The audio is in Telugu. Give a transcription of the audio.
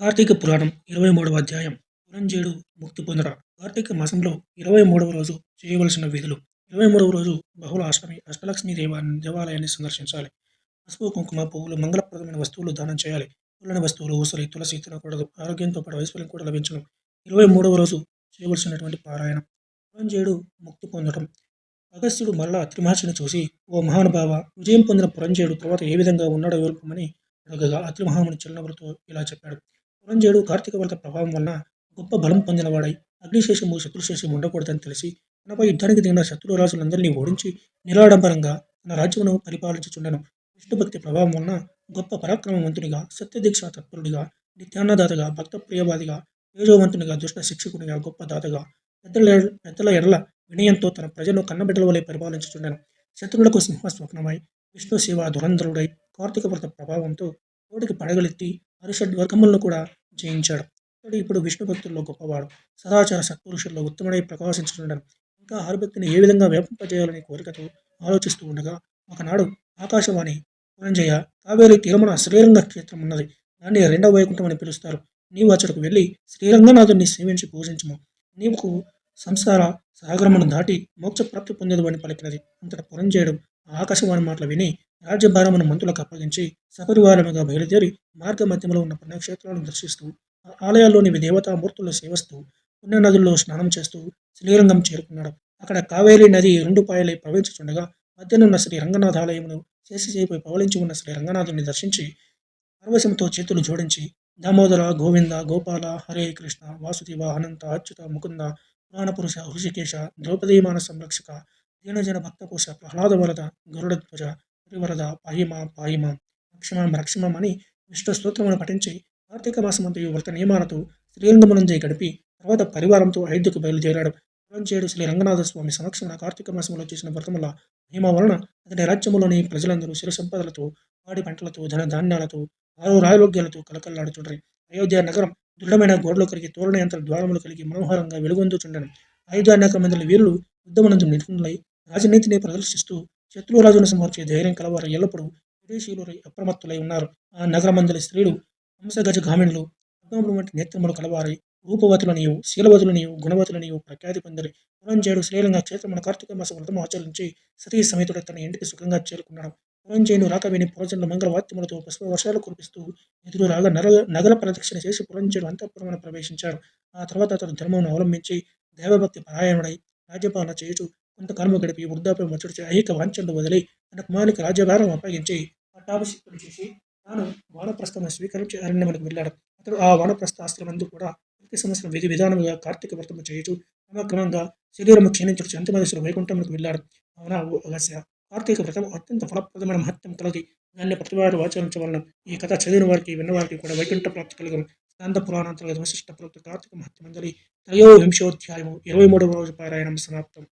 కార్తీక పురాణం ఇరవై మూడవ అధ్యాయం. పురంజేడు ముక్తి పొందడ కార్తీక మాసంలో ఇరవై మూడవ రోజు చేయవలసిన విధులు. ఇరవై మూడవ రోజు బహుళ అష్టమి అష్టలక్ష్మి దేవాన్ని దేవాలయాన్ని సందర్శించాలి. పసుపు కుంకుమ పువ్వులు మంగళప్రదమైన వస్తువులు దానం చేయాలి. పుల్లని వస్తువులు ఊసలి తులసి తినకూడదు ఆరోగ్యంతో పాటు ఐశ్వర్యం కూడా లభించడం ఇరవై మూడవ రోజు చేయవలసినటువంటి పారాయణం. పురంజేడు ముక్తి పొందడం అగస్త్యుడు మరలా త్రిమహర్షిని చూసి ఓ మహానుభావ విజయం పొందిన పురంజేడు తర్వాత ఏ విధంగా ఉన్నాడో వివరమని అడగగా అత్రిమహాముని చిరునవ్వులతో ఇలా చెప్పాడు. పురంజేడు కార్తీక వ్రత ప్రభావం వలన గొప్ప బలం పొందినవాడై అగ్నిశేషము శత్రుశేషం ఉండకూడదని తెలిసి తనపై యుద్ధానికి దిగిన శత్రు రాజులందరినీ ఓడించి నిరాడంబరంగా తన రాజ్యమును పరిపాలించుచుండెను. విష్ణుభక్తి ప్రభావం వలన గొప్ప పరాక్రమవంతునిగా సత్యదీక్ష తత్పరుడిగా నిత్యాన్నదాతగా భక్త ప్రియవాదిగా తేజోవంతునిగా దుష్ట శిక్షకునిగా గొప్ప దాతగా పెద్దల ఎడ- పెద్దల ఎడల వినయంతో తన ప్రజలను కన్నబిడ్డల వలె పరిపాలించుచుండెను. శత్రువులకు సింహ స్వప్నమై విష్ణు శివ దురంధరుడై కార్తీక వ్రత ప్రభావంతో కోటికి పడగలెత్తి అరిషడ్ వర్గములను కూడా జయించాడు. ఇతడు ఇప్పుడు విష్ణు భక్తుల్లో గొప్పవాడు. సదాచార సత్పురుషుల్లో ఉత్తముడై ప్రకాశించుచుండను ఇంకా హరిభక్తిని ఏ విధంగా వ్యాపింపజేయాలనే కోరికతో ఆలోచిస్తూ ఉండగా ఒకనాడు ఆకాశవాణి పురంజయ కావేరి తీరమున శ్రీరంగ క్షేత్రం ఉన్నది. దాన్ని రెండవ వైకుంఠం అని పిలుస్తారు. నీవు అచ్చటకు వెళ్ళి శ్రీరంగనాథుని సేవించి పూజించము. నీకు సంసార సాగరమును దాటి మోక్ష ప్రాప్తి పొందేదు అని పలికినది. అంతట పురంజయుడు ఆకాశవాణి మాటలు విని రాజ్యభారమును మంత్రులకు అప్పగించి సపరివారముగా బయలుదేరి మార్గ మధ్యలో ఉన్న పుణ్యక్షేత్రాలను దర్శిస్తూ ఆలయాల్లోని దేవతామూర్తులను సేవిస్తూ పుణ్య నదుల్లో స్నానం చేస్తూ శ్రీరంగం చేరుకున్నాడు. అక్కడ కావేరీ నది రెండు పాయలై ప్రవహించుచుండగా మధ్యనున్న శ్రీ రంగనాథ ఆలయమును చేసి పవలించి ఉన్న శ్రీ రంగనాథుని దర్శించి పర్వశంతో చేతులు జోడించి దామోదర గోవింద గోపాల హరే కృష్ణ వాసుదేవ అనంత అచ్యుత ముకుంద పురాణపురుష హృషికేశ ద్రౌపదీమాన సంరక్షక దీనజన భక్తకోశ ప్రహ్లాద వరద గరుడ ధ్వజ హరివరద పాయిమా పాయిమా రక్షమాం రక్షమాం అని విష్ణు స్తోత్రమును పఠించి కార్తీక మాసమంతయు వ్రత నియమాలతో శ్రీరంగమునంజై గడిపి తర్వాత పరివారంతో అయోధ్యకు బయలుదేరాడు. పురంజేయుడు శ్రీ రంగనాథ స్వామి సమక్షమున కార్తీక మాసంలో చేసిన వ్రతముల మహిమ వలన అతని రాజ్యములోని ప్రజలందరూ సిరి సంపదలతో పాడి పంటలతో ధన ధాన్యాలతో ఆరు కలకల్లాడుతుండ్రి అయోధ్య నగరం దృఢమైన గోడలు కలిగి తోరణయంత్ర ద్వారములు కలిగి మనోహరంగా వెలుగొందుచుండను. అయోధ్య నగర మందుల వీరులు యుద్ధమనందు నిపుణులై రాజనీతిని ప్రదర్శిస్తూ శత్రురాజును సంహరించే ధైర్యం కలవారు ఎల్లప్పుడూ విదేశీయులై అప్రమత్తులై ఉన్నారు. ఆ నగరమందలి స్త్రీలు హంసగజ గామిణులు పద్మములు వంటి నేత్రములు కలవారై రూపవతులనియు శీలవతులనియు గుణవతులనియు ప్రఖ్యాతి పొందరి. పురంజేయుడు శ్రీలంగా క్షేత్రమున కార్తీక మాస వ్రతం ఆచరించి సతీ సమేతుడు తన ఇంటికి సుఖంగా చేరుకున్నాడు. పురంజయుడు రాకవేని పురంజనుల మంగళవాత్యములతో మంగళవాద్యములతో పుష్ప వర్షాలు కురిపిస్తూ ఎదురు రాగా నగర నగర ప్రదక్షిణ చేసి పురంజయుడు అంతఃపురమున ప్రవేశించాడు ఆ తర్వాత అతను ధర్మమును అవలంబించి దేవభక్తి పరాయణుడై రాజ్యపాలన చేయుచు కొంతకాలము గడిపి వృద్ధాప్యం వచ్చుడిచి అనేక వాంఛనలు వదిలి తన కుమారునికి రాజ్యభారం అప్పగించి పట్టాభిషిక్తుడు చేసి తాను వానప్రస్థమును స్వీకరించి అరణ్యములకు వెళ్ళాడు. అతడు ఆ వానప్రస్థ ఆశ్రమందు కూడా ప్రతి సంవత్సరం విధి విధానముగా కార్తీక వ్రతము చేయుచు క్రమక్రమంగా శరీరము క్షీణించుడు అంతిమ దశలో వైకుంఠములకు వెళ్ళాడు. అవునా అగస్య? కార్తీక వ్రతం అత్యంత ఫలప్రదమైన మహత్యం కలది. దాన్ని ప్రతివారు ఆచరించవలన ఈ కథ చదివిన వారికి విన్నవారికి కూడా వైకుంఠ ప్రాప్తి కలుగును. స్కంద పురాణాంతర్గత వశిష్ట ప్రభుత్వ కార్తీక మహత్యమంజలి త్రయోవింశోధ్యాయము ఇరవై మూడవ రోజు పారాయణం సమాప్తం.